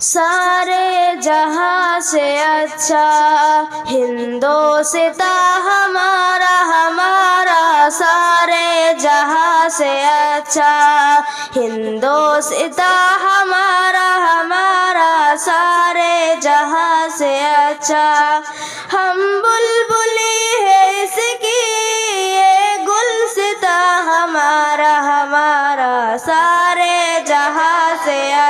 सारे जहाँ से अच्छा हिंदोसिता हमारा हमारा सारे जहाँ से अच्छा हिंदोसिता हमारा हमारा सारे जहाँ से अच्छा। हम बुलबुली है इसकी, ये गुलसिता हमारा हमारा सारे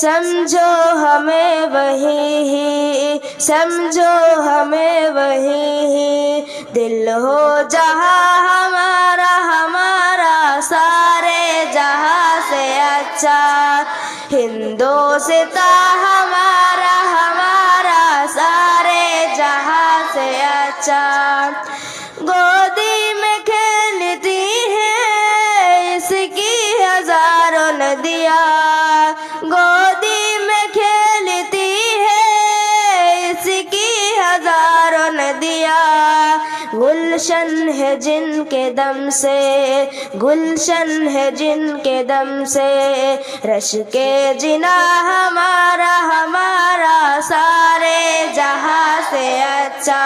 समझो हमें वही ही समझो हमें वही। ही दिल हो जहाँ हमारा हमारा सारे जहाँ से अच्छा। हिंदोसिता हमारा हमारा सारे जहाँ से अच्छा। नदियाँ गुलशन है जिनके दम से, गुलशन है जिनके दम से। रश के जिना हमारा हमारा सारे जहाँ से अच्छा।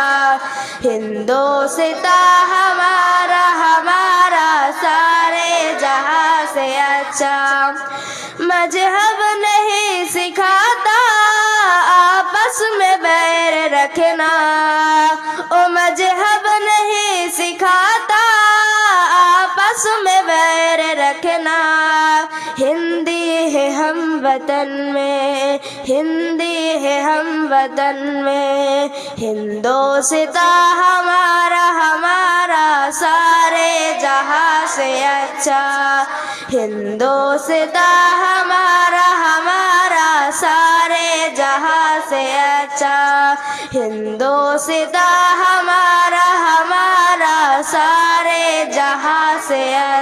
हिंदोसिता हमारा हमारा सारे जहाँ से अच्छा। मज़हब नहीं सिखाता, आपस में बैर रखना। हिंदी है हम वतन में, हिंदी है हम वतन में। हिंदोसिता हमारा हमारा सारे जहाँ से अच्छा। हिंदोसिता हमारा हमारा सारे जहाँ से अच्छा। हिंदोसिता हमारा हमारा सारे जहाँ से अच्छा।